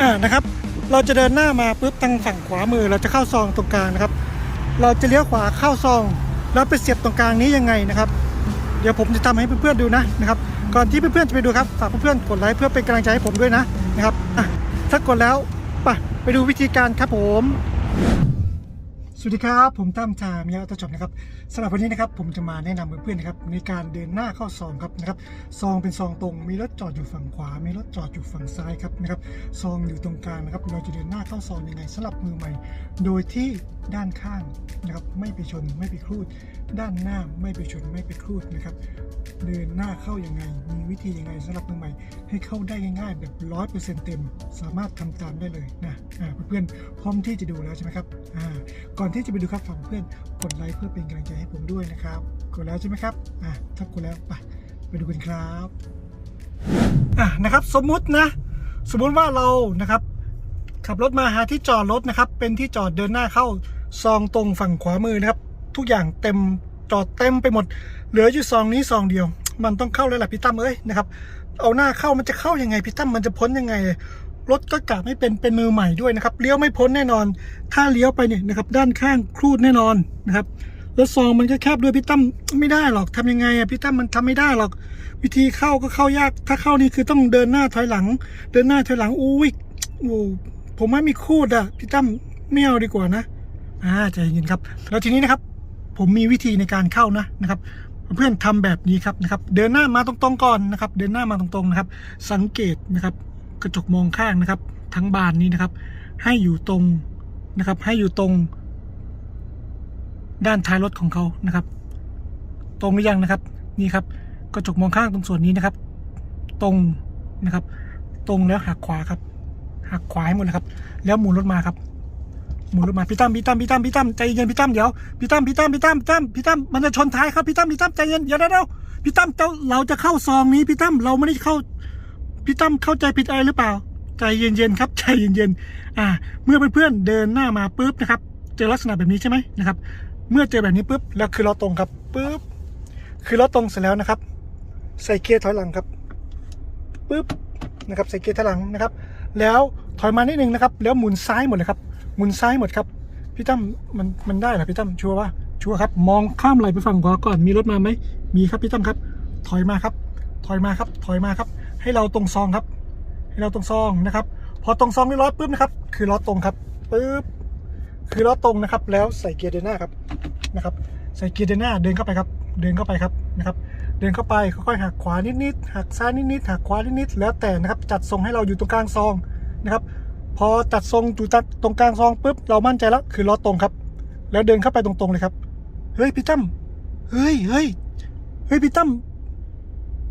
อ่านะครับ เราจะเดินหน้ามาปุ๊บทางฝั่งขวามือ เราจะเข้าซองตรงกลางนะครับ เราจะเลี้ยวขวาเข้าซอง แล้วไปเสียบตรงกลางนี้ยังไงนะครับ เดี๋ยวผมจะทำให้เพื่อนๆดูนะนะครับ ก่อนที่เพื่อนๆจะไปดูครับฝากเพื่อนๆกดไลค์เพื่อเป็นกำลังใจให้ผมด้วยนะนะครับถ้ากดแล้วไปไปดูวิธีการครับผม สวัสดีครับ ผมตั้มชามียาตจบนะครับสำหรับวันนี้นะครับผมจะมาแนะนำเพื่อนๆนะครับในการเดินหน้าเข้าซองครับนะครับซองเป็นซองตรง มีรถจอดอยู่ฝั่งขวา มีรถจอดอยู่ฝั่งซ้ายครับนะครับซองอยู่ตรงกลางนะครับ เราจะเดินหน้าเข้าซองยังไงสำหรับมือใหม่ โดยที่ด้านข้างนะครับไม่ไปชนไม่ไปครูด ด้านหน้าไม่ไปชนไม่ไปครูดนะครับ เดินหน้าเข้ายังไง มีวิธียังไงสำหรับมือใหม่ ให้เข้าได้ง่ายๆ แบบร้อยเปอร์เซ็นต์เต็ม สามารถทำตามได้เลยนะเพื่อนๆพร้อมที่จะดูแล้วใช่ไหมครับก่อนที่จะไปดูครับฝากเพื่อนกดไลค์เพื่อเป็นกำลังใจให้ผมด้วยนะครับกดแล้วใช่ไหมครับอ่าถ้ากดแล้วไปไปดูกันครับอะนะครับสมมุตินะ สมมุติว่าเรานะครับ ขับรถมาหาที่จอดรถนะครับ เป็นที่จอดเดินหน้าเข้าซองตรงฝั่งขวามือนะครับ ทุกอย่างเต็มจอดเต็มไปหมด เหลืออยู่ซองนี้ซองเดียว มันต้องเข้าเลยแหละพี่ตั้มเอ้ยนะครับเอาหน้าเข้ามันจะเข้ายังไงพี่ตั้มมันจะพ้นยังไง รถก็กะไม่เป็นเป็นมือใหม่ด้วยนะครับเลี้ยวไม่พ้นแน่นอน ถ้าเลี้ยวไปเนี่ยนะครับด้านข้างครูดแน่นอนนะครับแล้วซองมันก็แคบด้วยพี่ตั้มไม่ได้หรอกทำยังไงอะพี่ตั้มมันทำไม่ได้หรอก วิธีเข้าก็เข้ายาก ถ้าเข้านี่คือต้องเดินหน้าถอยหลัง เดินหน้าถอยหลังอุ้ยโอ้ผมว่ามีคูดอะพี่ตั้มไม่เอาดีกว่านะอ่าใจเย็นครับ แล้วทีนี้นะครับ ผมมีวิธีในการเข้านะนะครับ เพื่อนทำแบบนี้ครับนะครับ เดินหน้ามาตรงๆก่อนนะครับ เดินหน้ามาตรงๆนะครับ สังเกตนะครับ กระจกมองข้างนะครับ ทั้งบานนี้นะครับ ให้อยู่ตรงนะครับ ให้อยู่ตรง ด้านท้ายรถของเขานะครับ ตรงหรือยังนะครับ นี่ครับ กระจกมองข้างตรงส่วนนี้นะครับ ตรงนะครับ ตรงแล้วหักขวาครับหักขวาให้หมดนะครับ แล้วหมุนรถมาครับ หมุนรถมาพี่ตั้มพี่ตั้มพี่ตั้มพี่ตั้มใจเย็นพี่ตั้มเดี๋ยวพี่ตั้มพี่ตั้มพี่ตั้มพี่ตั้มพี่ตั้มมันจะชนท้ายครับพี่ตั้มพี่ตั้มใจเย็นเดี๋ยวเดี๋ยวเดี๋ยวพี่ตั้มเจ้าเราจะเข้าซองนี้พี่ตั้มเราไม่ได้เข้าพี่ตั้มเข้าใจผิดอะไรหรือเปล่า ใจเย็นๆครับใจเย็นๆอ่า เมื่อเพื่อนๆเดินหน้ามาปุ๊บนะครับ เจอลักษณะแบบนี้ใช่ไหมนะครับ เมื่อเจอแบบนี้ปุ๊บแล้วคือเราตรงครับปุ๊บคือเราตรงเสร็จแล้วนะครับ ใส่เกียร์ถอยหลังครับปุ๊บนะครับใส่เกียร์ถอยหลังนะครับ แล้วถอยมานิดนึงนะครับ แล้วหมุนซ้ายหมดเลยครับ หมุนซ้ายหมดครับ พี่ตั้มมันมันได้เหรอพี่ตั้มชัวร์ว่าชัวร์ครับ มองข้ามไหลไปฝั่งขวาก่อน มีรถมาไหมมีครับพี่ตั้มครับ ถอยมาครับ ถอยมาครับ ถอยมาครับ ให้เราตรงซองครับ ให้เราตรงซองนะครับ พอตรงซองเรียบร้อยปุ๊บนะครับ คือล้อตรงครับปุ๊บคือล้อตรงนะครับ แล้วใส่เกียร์เดินหน้าครับนะครับ ใส่เกียร์เดินหน้าเดินเข้าไปครับ เดินเข้าไปครับนะครับ เดินเข้าไปค่อยๆหักขวานิดๆหักซ้ายนิดๆหักขวานิดๆแล้วแต่นะครับ จัดทรงให้เราอยู่ตรงกลางซองนะครับ พอจัดทรงอยู่ตรงกลางซองปุ๊บเรามั่นใจแล้วคือล้อตรงครับ แล้วเดินเข้าไปตรงๆเลยครับเฮ้ยพี่ตั้มเฮ้ยเฮ้ยเฮ้ยพี่ตั้ม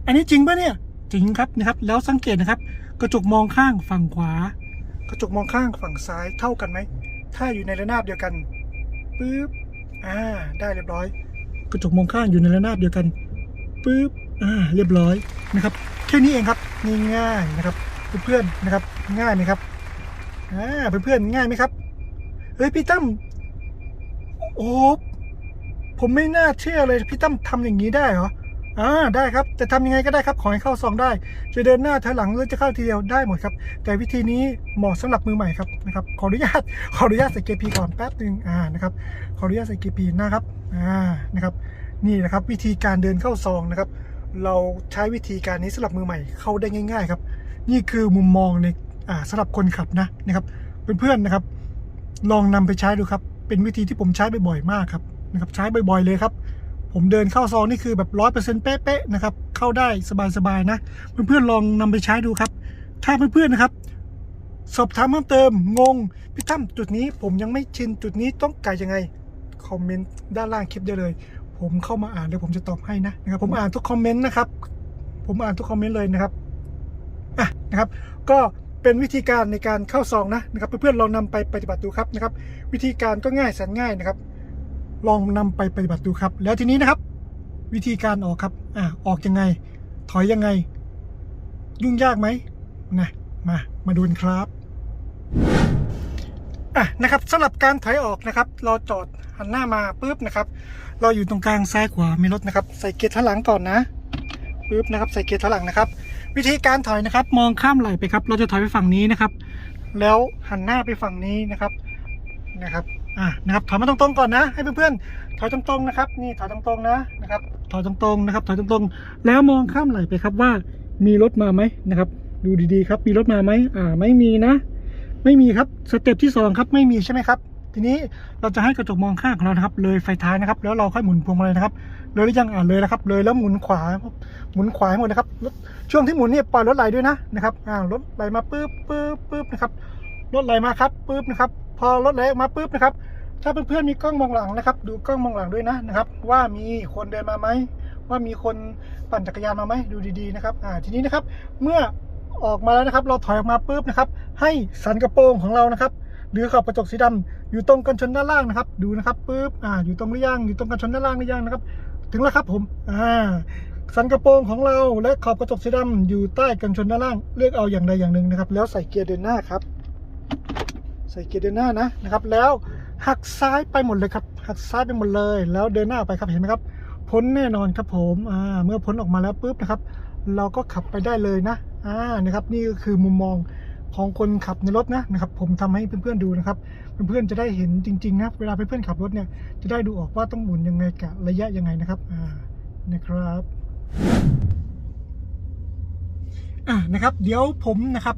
อันนี้จริงปะเนี่ยจริงครับนะครับ แล้วสังเกตนะครับ กระจกมองข้างฝั่งขวา กระจกมองข้างฝั่งซ้ายเท่ากันไหมถ้าอยู่ในระนาบเดียวกันปุ๊บอ่าได้เรียบร้อย กระจกมองข้างอยู่ในระนาบเดียวกันปุ๊บอ่าเรียบร้อยนะครับแค่นี้เองครับง่ายๆนะครับเพื่อนๆนะครับง่ายไหมครับ อ่าเพื่อนๆง่ายไหมครับเฮ้ยพี่ตั้มโอ้ผมไม่น่าเชื่อเลยพี่ตั้มทำอย่างนี้ได้เหรออ่าได้ครับจะทำยังไงก็ได้ครับขอให้เข้าซองได้ จะเดินหน้าถอยหลังหรือจะเข้าทีเดียวได้หมดครับ แต่วิธีนี้เหมาะสำหรับมือใหม่ครับนะครับขออนุญาตขออนุญาตใส่เกียร์พีก่อนแป๊บหนึ่งอ่านะครับขออนุญาตใส่เกียร์พีนะครับอ่านะครับ นี่นะครับ วิธีการเดินเข้าซองนะครับ เราใช้วิธีการนี้สำหรับมือใหม่เข้าได้ง่าย ๆ ครับ นี่คือมุมมองในอ่า สำหรับคนขับนะนะครับเพื่อนๆนะครับ ลองนำไปใช้ดูครับ เป็นวิธีที่ผมใช้บ่อยๆมากครับนะครับใช้บ่อยๆเลยครับ ผมเดินเข้าซองนี่คือแบบร้อยเปอร์เซ็นต์เป๊ะๆนะครับเข้าได้สบายๆนะ เพื่อนๆลองนำไปใช้ดูครับ ถ้าเพื่อนๆนะครับสอบถามเพิ่มเติมงงพี่ตั้มจุดนี้ผมยังไม่ชินจุดนี้ต้องไก่ยังไงคอมเมนต์ด้านล่างคลิปได้เลย ผมเข้ามาอ่านเดี๋ยวผมจะตอบให้นะนะครับ ผมอ่านทุกคอมเมนต์นะครับ ผมอ่านทุกคอมเมนต์เลยนะครับอะนะครับ ก็ เป็นวิธีการในการเข้าซองนะนะครับเพื่อนๆลองนำไปปฏิบัติดูครับนะครับ วิธีการก็ง่ายแสนง่ายนะครับ ลองนำไปปฏิบัติดูครับ แล้วทีนี้นะครับ วิธีการออกครับอ่าออกยังไง ถอยยังไง ยุ่งยากไหมนะมามาดูนครับอะนะครับสำหรับการถอยออกนะครับ เราจอดหันหน้ามาปุ๊บนะครับ เราอยู่ตรงกลางซ้ายขวามีรถนะครับ ใส่เกียร์ถอยหลังก่อนนะปุ๊บนะครับ ใส่เกียร์ถอยหลังนะครับ วิธีการถอยนะครับ มองข้ามไหลไปครับ เราจะถอยไปฝั่งนี้นะครับ แล้วหันหน้าไปฝั่งนี้นะครับนะครับอะนะครับถอยมาตรงๆก่อนนะ ให้เพื่อนๆถอยตรงๆนะครับ นี่ถอยตรงๆนะนะครับถอยตรงๆนะครับ ถอยตรงๆ แล้วมองข้ามไหลไปครับว่ามีรถมาไหมนะครับ ดูดีๆครับ มีรถมาไหมอ่า ไม่มีนะ ไม่มีครับสเต็ปที่สองครับไม่มีใช่ไหมครับ ทีนี้เราจะให้กระจกมองข้างของเรานะครับ เลยไฟท้ายนะครับ แล้วเราค่อยหมุนพวงมาลัยนะครับ เลยหรือยังอ่าเลยแล้วครับ เลยแล้วหมุนขวาหมุนขวาหมดนะครับช่วงที่หมุนเนี่ยปล่อยรถไหลด้วยนะนะครับอ่ารถไหลมาปุ๊บปุ๊บปุ๊บนะครับรถไหลมาครับปุ๊บนะครับ พอรถไหลมาปุ๊บนะครับ ถ้าเพื่อนๆมีกล้องมองหลังนะครับ ดูกล้องมองหลังด้วยนะนะครับ ว่ามีคนเดินมาไหมว่ามีคนปั่นจักรยานมาไหมดูดีๆนะครับอ่าทีนี้นะครับ เมื่อออกมาแล้วนะครับ เราถอยออกมาปุ๊บนะครับ ให้สันกระโปรงของเรานะครับ หรือขอบกระจกสีดำอยู่ตรงกันชนด้านล่างนะครับ ดูนะครับปุ๊บอ่าอยู่ตรงหรือยังอยู่ตรงกันชนด้านล่างหรือยังนะครับ ถึงแล้วครับผมอ่าสันกระโปรงของเราและขอบกระจกสีดำอยู่ใต้กันชนด้านล่างเลือกเอาอย่างใดอย่างหนึ่งนะครับ แล้วใส่เกียร์เดินหน้าครับ ใส่เกียร์เดินหน้านะนะครับ แล้วหักซ้ายไปหมดเลยครับหักซ้ายไปหมดเลย แล้วเดินหน้าไปครับเห็นไหมครับพ้นแน่นอนครับผมอ่าเมื่อพ้นออกมาแล้วปุ๊บนะครับ เราก็ขับไปได้เลยนะอ่านะครับ นี่ก็คือมุมมอง ของคนขับในรถนะนะครับ ผมทำให้เพื่อนๆดูนะครับ เพื่อนๆจะได้เห็นจริงๆนะเวลาเพื่อนๆขับรถเนี่ยจะได้ดูออกว่าต้องหมุนยังไงกับระยะยังไงนะครับอ่านะครับอ่านะครับ เดี๋ยวผมนะครับ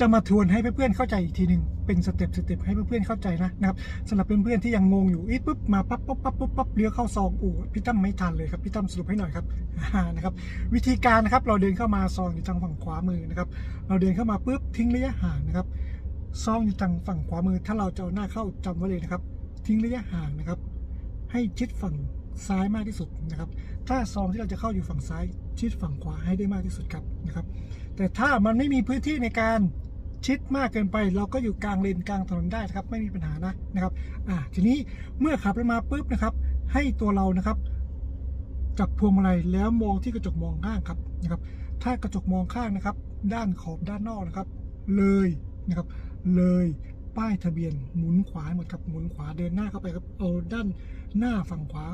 จะมาทวนให้เพื่อนๆเข้าใจอีกทีหนึ่ง เป็นสเต็ปสเต็ปให้เพื่อนๆเข้าใจนะนะครับสำหรับเพื่อนๆที่ยังงงอยู่อีปุ๊บมาปั๊บปั๊บปั๊บปุ๊บปั๊บเลี้ยวเข้าซองโอ้พี่ตั้มไม่ทันเลยครับพี่ตั้มสรุปให้หน่อยครับนะครับวิธีการนะครับเราเดินเข้ามาซองอยู่ทางฝั่งขวามือนะครับเราเดินเข้ามาปุ๊บทิ้งระยะห่างนะครับซองอยู่ทางฝั่งขวามือ ถ้าเราจะเอาหน้าเข้าจำไว้เลยนะครับ ทิ้งระยะห่างนะครับ ให้ชิดฝั่งซ้ายมากที่สุดนะครับ ถ้าซองที่เราจะเข้าอยู่ฝั่งซ้าย ชิดฝั่งขวาให้ได้มากที่สุดครับนะครับ แต่ถ้ามันไม่มีพื้นที่ในการ ชิดมากเกินไป เราก็อยู่กลางเลนกลางถนนได้ครับ ไม่มีปัญหานะนะครับอ่าทีนี้เมื่อขับรถมาปุ๊บนะครับ ให้ตัวเรานะครับจับพวงมาลัยแล้วมองที่กระจกมองข้างครับนะครับ ถ้ากระจกมองข้างนะครับ ด้านขอบด้านนอกนะครับ เลยนะครับ เลยป้ายทะเบียนหมุนขวาให้หมดครับหมุนขวาเดินหน้าเข้าไปครับเอาด้านหน้าฝั่งขวา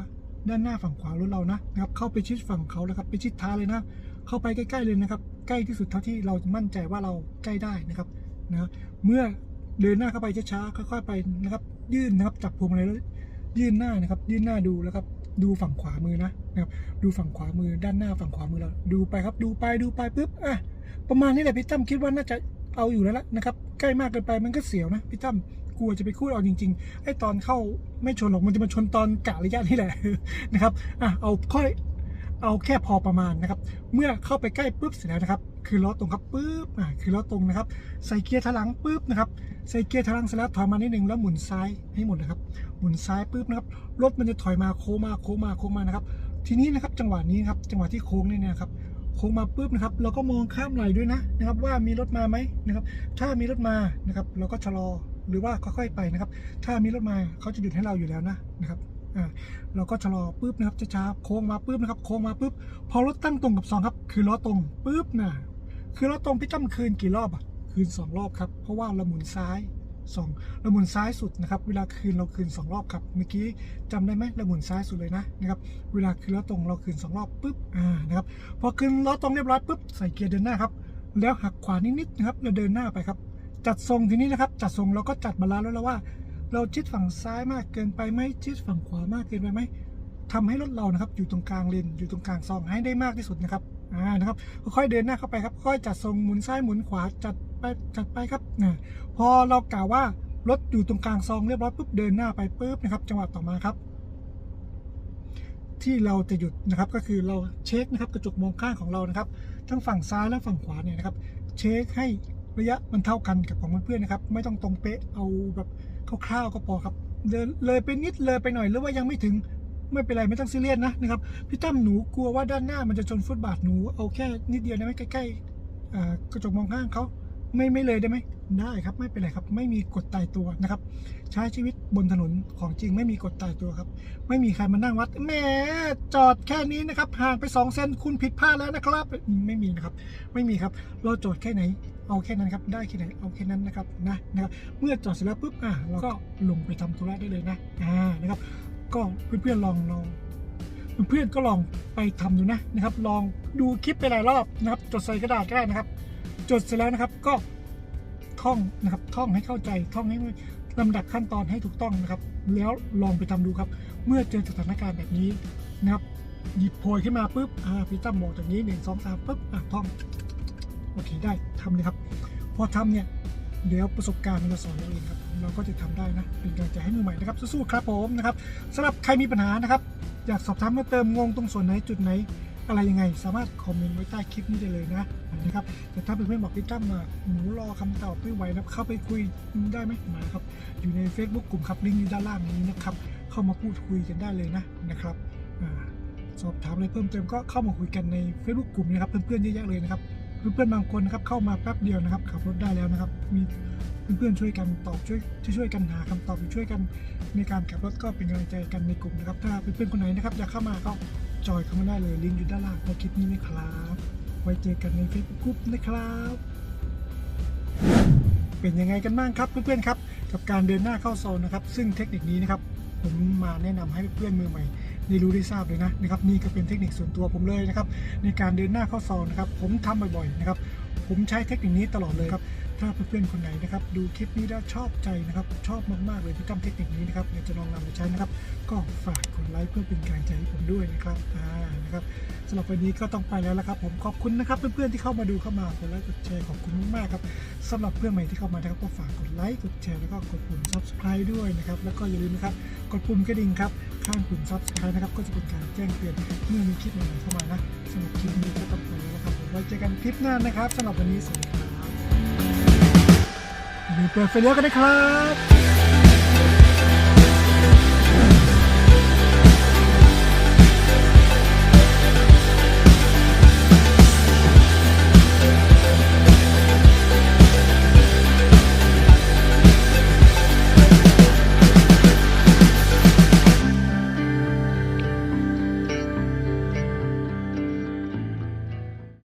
ด้านหน้าฝั่งขวารถเรานะนะครับ เข้าไปชิดฝั่งเขาแล้วครับไปชิดท้ายเลยนะ เข้าไปใกล้ๆเลยนะครับ ใกล้ที่สุดเท่าที่เรามั่นใจว่าเราใกล้ได้นะครับ นะเมื่อเดินหน้าเข้าไปช้าๆค่อยๆไปนะครับ ยื่นนะครับจับพวงมาลัยแล้วยื่นหน้านะครับ ยื่นหน้าดูแล้วครับดูฝั่งขวามือนะนะครับ ดูฝั่งขวามือด้านหน้าฝั่งขวามือเราดูไปครับ ดูไปดูไปปุ๊บอะประมาณนี้แหละพี่ตั้มคิดว่าน่าจะเอาอยู่แล้วละนะครับ ใกล้มากเกินไปมันก็เสียวนะพี่ตั้มกลัวจะไปคูดเอาจริงๆไอ้ตอนเข้าไม่ชนหรอกมันจะมาชนตอนกะระยะนี่แหละนะครับอะเอาค่อยเอาแค่พอประมาณนะครับ เมื่อเข้าไปใกล้ปุ๊บเสร็จแล้วนะครับ คือล้อตรงครับปุ๊บอ่าคือล้อตรงนะครับ ใส่เกียร์ถลังปุ๊บนะครับ ใส่เกียร์ถลังเสร็จแล้วถอยมานิดนึงแล้วหมุนซ้ายให้หมดนะครับ หมุนซ้ายปุ๊บนะครับ รถมันจะถอยมาโค้งมาโค้งมาโค้งมานะครับ ทีนี้นะครับจังหวะนี้ครับ จังหวะที่โค้งนี่นะครับ โค้งมาปุ๊บนะครับ เราก็มองข้ามไหลด้วยนะนะครับ ว่ามีรถมาไหมนะครับ ถ้ามีรถมานะครับ เราก็ชะลอหรือว่าค่อยๆไปนะครับ ถ้ามีรถมาเขาจะหยุดให้เราอยู่แล้วนะนะครับอ่าเราก็ชะลอปุ๊บนะครับช้าๆโค้งมาปุ๊บนะครับ โค้งมาปุ๊บ พอรถตั้งตรงกับซองครับ คือล้อตรงปุ๊บนะ คือล้อตรงพี่ตั้มคืนกี่รอบอะ คืนสองรอบครับ เพราะว่าเราหมุนซ้ายสองเราหมุนซ้ายสุดนะครับ เวลาคืนเราคืนสองรอบครับ เมื่อกี้จำได้ไหมเราหมุนซ้ายสุดเลยนะนะครับ เวลาคืนล้อตรงเราคืนสองรอบปุ๊บ อ่า นะครับ พอคืนล้อตรงเรียบร้อยปุ๊บใส่เกียร์เดินหน้าครับ แล้วหักขวานิดๆนะครับแล้วเดินหน้าไปครับ จัดทรงทีนี้นะครับ จัดทรงเราก็จัดบาลานซ์แล้วแล้วว่า เราชิดฝั่งซ้ายมากเกินไปไหมชิดฝั่งขวามากเกินไปไหมทำให้รถเรานะครับอยู่ตรงกลางเลนอยู่ตรงกลางซองให้ได้มากที่สุดนะครับ อ่านะครับค่อยเดินหน้าเข้าไปครับ ค่อยจัดทรงหมุนซ้ายหมุนขวาจัดไปจัดไปครับนะพอเรากล่าวว่ารถอยู่ตรงกลางซองเรียบร้อยปุ๊บเดินหน้าไปปุ๊บนะครับจังหวะต่อมาครับ ที่เราจะหยุดนะครับก็คือเราเช็คนะครับกระจกมองข้างของเรานะครับ ทั้งฝั่งซ้ายและฝั่งขวาเนี่ยนะครับ เช็คให้ระยะมันเท่ากันกับของเพื่อนๆนะครับ ไม่ต้องตรงเป๊ะเอาแบบคร่าวๆก็พอครับเดินเลยไปนิดเลยไปหน่อยหรือว่ายังไม่ถึง ไม่เป็นไรไม่ต้องซีเรียสนะนะครับพี่ตั้มหนูกลัวว่าด้านหน้ามันจะชนฟุตบาทหนูเอาแค่นิดเดียวได้ไหมใกล้ๆกระจกมองข้างเขาไม่ไม่เลยได้ไหมได้ครับไม่เป็นไรครับ ไม่มีกฎตายตัวนะครับ ใช้ชีวิตบนถนนของจริงไม่มีกฎตายตัวครับ ไม่มีใครมานั่งวัดแหมจอดแค่นี้นะครับห่างไปสองเซนคุณผิดพลาดแล้วนะครับ ไม่มีนะครับ ไม่มีครับเราจอดแค่ไหน เอาแค่นั้นครับได้แค่ไหนเอาแค่นั้นนะครับนะนะครับเมื่อจอดเสร็จแล้วปุ๊บอะเราก็ลงไปทำธุระได้เลยนะอ่านะครับ ก็เพื่อนๆลองลองเพื่อนๆก็ลองไปทำดูนะนะครับ ลองดูคลิปไปหลายรอบนะครับ จดใส่กระดาษก็ได้นะครับ จดเสร็จแล้วนะครับก็ท่องนะครับท่องให้เข้าใจท่องให้ลำดับขั้นตอนให้ถูกต้องนะครับ แล้วลองไปทำดูครับ เมื่อเจอสถานการณ์แบบนี้นะครับหยิบโพยขึ้นมาปุ๊บอ่าพี่ตั้มบอกจากนี้หนึ่งสองสามปุ๊บอะท่องโอเคได้ทำเลยครับ พอทำเนี่ยเดี๋ยวประสบการณ์มันจะสอนเราเองครับ เราก็จะทำได้นะเป็นกำลังใจให้มือใหม่นะครับสู้ๆครับผมนะครับสำหรับใครมีปัญหานะครับอยากสอบถามเพิ่มเติมงงตรงส่วนไหนจุดไหนอะไรยังไง สามารถคอมเมนต์ไว้ใต้คลิปนี้ได้เลยนะนะครับแต่ถ้าเพื่อนๆบอกพี่ตั้มมาหนูรอคำตอบไม่ไหวนะเข้าไปคุยได้ไหมมาครับอยู่ใน Facebook กลุ่มครับลิงก์อยู่ด้านล่างนี้นะครับเข้ามาพูดคุยกันได้เลยนะนะครับอสอบถามอะไรเพิ่มเติมก็เข้ามาคุยกันใน Facebook กลุ่มนะครับเพื่อนๆเยอะแยะเลยนะครับ เพื่อนๆบางคนนะครับเข้ามาแป๊บเดียวนะครับขับรถได้แล้วนะครับ มีเพื่อนๆช่วยกันตอบช่วยช่วยกันหาคำตอบช่วยกันในการขับรถก็เป็นกำลังใจกันในกลุ่มนะครับ ถ้าเพื่อนๆคนไหนนะครับอยากเข้ามาก็จอยเข้ามาได้เลยลิงก์อยู่ด้านล่างในคลิปนี้นะครับ ไว้เจอกันใน Facebook กลุ่มนะครับ เป็นยังไงกันบ้างครับเพื่อนๆครับ กับการเดินหน้าเข้าโซนนะครับ ซึ่งเทคนิคนี้นะครับผมมาแนะนำให้เพื่อนมือใหม่ ได้รู้ได้ทราบเลยนะนะครับนี่ก็เป็นเทคนิคส่วนตัวผมเลยนะครับในการเดินหน้าเข้าโซนนะครับผมทำบ่อยๆนะครับผมใช้เทคนิคนี้ตลอดเลยครับ ถ้าเพื่อนๆคนไหนนะครับ ดูคลิปนี้แล้วชอบใจนะครับ ชอบมากๆเลยที่ทำเทคนิคนี้นะครับอยากจะลองนำไปใช้นะครับ ก็ฝากกดไลค์เพื่อเป็นกำลังใจให้ผมด้วยนะครับอ่านะครับสำหรับวันนี้ก็ต้องไปแล้วละครับ ผมขอบคุณนะครับ เพื่อนๆที่เข้ามาดูเข้ามากดไลค์กดแชร์ขอบคุณมากๆครับสำหรับเพื่อนใหม่ที่เข้ามานะครับก็ฝากกดไลค์กดแชร์แล้วก็กดปุ่ม subscribe ด้วยนะครับแล้วก็อย่าลืมนะครับกดปุ่มกระดิ่งครับข้างปุ่ม subscribe นะครับก็จะเป็นการแจ้งเตือนเมื่อมีคลิปใหม่ๆเข้ามานะสำหรับคลิปนี้ก็ต้องไปแล้วครับผมไว้เจอกันคลิปหน้านะครับสำหรับวันนี้สวัสดีครับ ลืมเปิดไฟเลี้ยวกันนะครับ